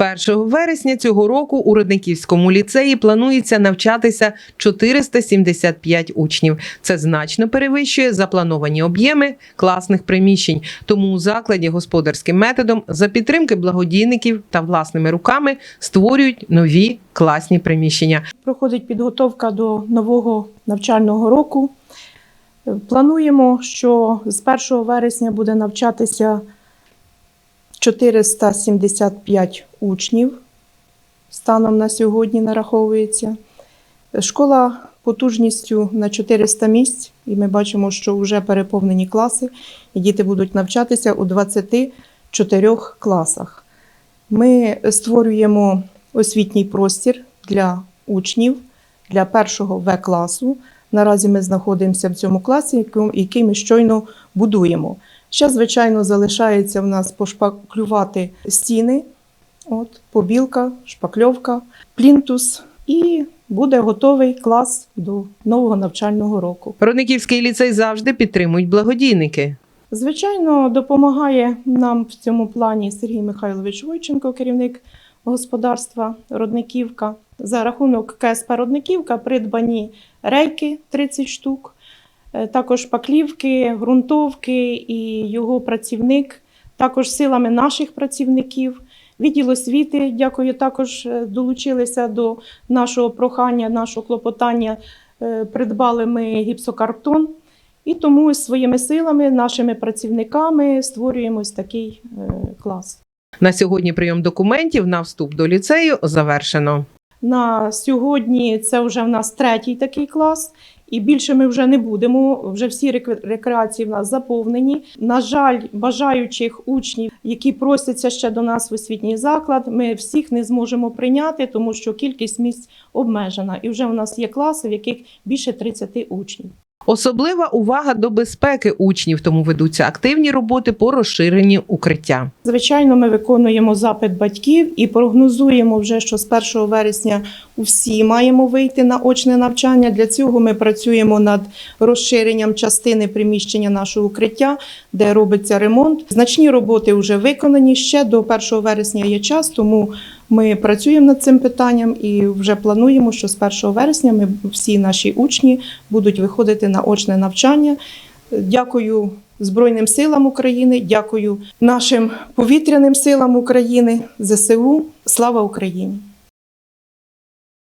1 вересня цього року у Родниківському ліцеї планується навчатися 475 учнів. Це значно перевищує заплановані об'єми класних приміщень. Тому у закладі господарським методом за підтримки благодійників та власними руками створюють нові класні приміщення. проходить підготовка до нового навчального року. Плануємо, що з 1 вересня буде навчатися 475 учнів. Станом на сьогодні нараховується. Школа потужністю на 400 місць, і ми бачимо, що вже переповнені класи, і діти будуть навчатися у 24 класах. Ми створюємо освітній простір для учнів для першого В класу. Наразі ми знаходимося в цьому класі, який- ми щойно будуємо. Ще, звичайно, залишається в нас пошпаклювати стіни, от, побілка, шпакльовка, плінтус, і буде готовий клас до нового навчального року. Родниківський ліцей завжди підтримують благодійники. Звичайно, допомагає нам в цьому плані Сергій Михайлович Войченко, керівник господарства Родниківка. За рахунок КСП Родниківка придбані рейки 30 штук, е, також паклівки, ґрунтовки і його працівник, також силами наших працівників. Відділ освіти, дякую, також е, долучилися до нашого прохання, нашого клопотання. Е, Придбали ми гіпсокартон. І тому своїми силами, нашими працівниками створюємо ось такий клас. На сьогодні прийом документів на вступ до ліцею завершено. На сьогодні це вже в нас третій такий клас, і більше ми вже не будемо. Вже всі рекре- рекреації в нас заповнені. На жаль, бажаючих учнів, які просяться ще до нас в освітній заклад, ми всіх не зможемо прийняти, тому що кількість місць обмежена. І вже в нас є класи, в яких більше 30 учнів. Особлива увага до безпеки учнів, тому ведуться активні роботи по розширенню укриття. Звичайно, ми виконуємо запит батьків і прогнозуємо вже, що з 1 вересня усі маємо вийти на очне навчання. Для цього ми працюємо над розширенням частини приміщення нашого укриття, де робиться ремонт. Значні роботи вже виконані. Ще до 1 вересня є час, тому ми працюємо над цим питанням і вже плануємо, що з 1 вересня ми всі наші учні будуть виходити на очне навчання. Дякую Збройним силам України, дякую нашим повітряним силам України, ЗСУ. Слава Україні!